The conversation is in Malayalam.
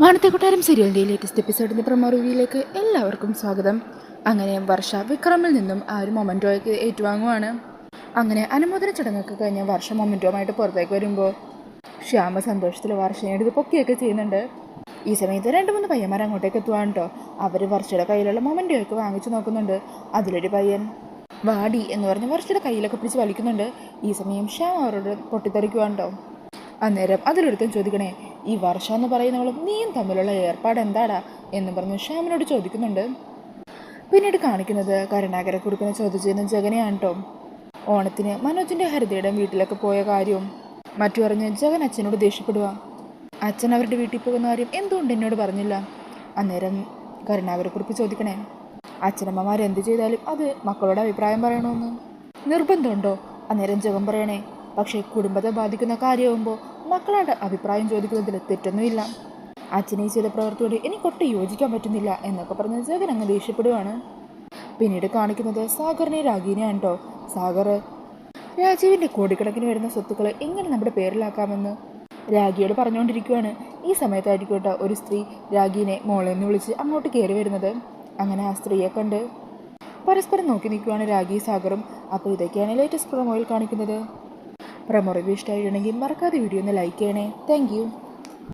മാനത്തെ കൊട്ടാരം സീരിയലിന്റെ ലേറ്റസ്റ്റ് എപ്പിസോഡിന്റെ പ്രൊമോ റിവ്യൂയിലേക്ക് എല്ലാവർക്കും സ്വാഗതം. അങ്ങനെ വർഷ വിക്രമിൽ നിന്നും ആ ഒരു മൊമെന്റോയ്ക്ക് ഏറ്റുവാങ്ങുവാണ്. അങ്ങനെ അനുമോദന ചടങ്ങൊക്കെ കഴിഞ്ഞ വർഷ മൊമെന്റോമായിട്ട് പുറത്തേക്ക് വരുമ്പോൾ ശ്യാമ സന്തോഷത്തിൽ എടുത്ത് പൊക്കിയൊക്കെ ചെയ്യുന്നുണ്ട്. ഈ സമയത്ത് രണ്ട് മൂന്ന് പയ്യന്മാർ അങ്ങോട്ടേക്ക് എത്തുവാണ് കേട്ടോ അവർ വർഷയുടെ കയ്യിലുള്ള മൊമെന്റോയൊക്കെ വാങ്ങിച്ചു നോക്കുന്നുണ്ട്. അതിലൊരു പയ്യൻ വാടി എന്ന് പറഞ്ഞ് വർഷയുടെ കയ്യിലൊക്കെ പിടിച്ച് വലിക്കുന്നുണ്ട്. ഈ സമയം ശ്യാം അവരോട് പൊട്ടിത്തെറിക്കുവാണ് കേട്ടോ അന്നേരം അതിലൊരുത്തൻ ചോദിക്കണേ ഈ വർഷ എന്ന് പറയുന്നവളും നീയും തമ്മിലുള്ള ഏർപ്പാട് എന്താടാ എന്ന് പറഞ്ഞ് ശ്യാമിനോട് ചോദിക്കുന്നുണ്ട്. പിന്നീട് കാണിക്കുന്നത് കരുണാകരക്കുറിപ്പിനെ ചോദിച്ചിരുന്ന ജഗനെയാണ് കേട്ടോ ഓണത്തിന് മനോജിന്റെ ഹരിതയുടെ വീട്ടിലൊക്കെ പോയ കാര്യവും മറ്റു പറഞ്ഞ് ജഗൻ അച്ഛനോട് ദേഷ്യപ്പെടുക അച്ഛൻ അവരുടെ വീട്ടിൽ പോകുന്ന കാര്യം എന്തുകൊണ്ട് എന്നോട് പറഞ്ഞില്ല? അന്നേരം കരുണാകരക്കുറിപ്പ് ചോദിക്കണേ. അച്ഛനമ്മമാരെന്ത് ചെയ്താലും അത് മക്കളുടെ അഭിപ്രായം പറയണമെന്ന് നിർബന്ധമുണ്ടോ അന്നേരം ജഗം പറയണേ പക്ഷേ കുടുംബത്തെ ബാധിക്കുന്ന കാര്യമാകുമ്പോൾ മക്കളുടെ അഭിപ്രായം ചോദിക്കുന്നതിൽ തെറ്റൊന്നുമില്ല. അച്ഛനെ ചെയ്ത പ്രവൃത്തിയോട് എനിക്കൊട്ടും യോജിക്കാൻ പറ്റുന്നില്ല എന്നൊക്കെ പറഞ്ഞ് ജഗൻ അങ്ങ് ദേഷ്യപ്പെടുകയാണ് പിന്നീട് കാണിക്കുന്നത് സാഗറിനെ രാഗിനെയാണ് കേട്ടോ സാഗർ രാജീവിന്റെ കോടിക്കണക്കിന് വരുന്ന സ്വത്തുക്കൾ എങ്ങനെ നമ്മുടെ പേരിലാക്കാമെന്ന് രാഗിയോട് പറഞ്ഞുകൊണ്ടിരിക്കുകയാണ് ഈ സമയത്തായിരിക്കും ഒരു സ്ത്രീ രാഗിനെ മോളെ എന്ന് വിളിച്ച് അങ്ങോട്ട് കയറി വരുന്നത്. അങ്ങനെ ആ സ്ത്രീയെ കണ്ട് പരസ്പരം നോക്കി നിൽക്കുകയാണ് രാഗി സാഗറും. അപ്പോൾ ഇതൊക്കെയാണ് ലേറ്റസ്റ്റ് പ്രൊമോയിൽ കാണിക്കുന്നത്. പ്രൊമോ റിവ്യൂ ഇഷ്ടമായിട്ടുണ്ടെങ്കിൽ മറക്കാതെ വീഡിയോ ഒന്ന് ലൈക്ക് ചെയ്യണേ. താങ്ക്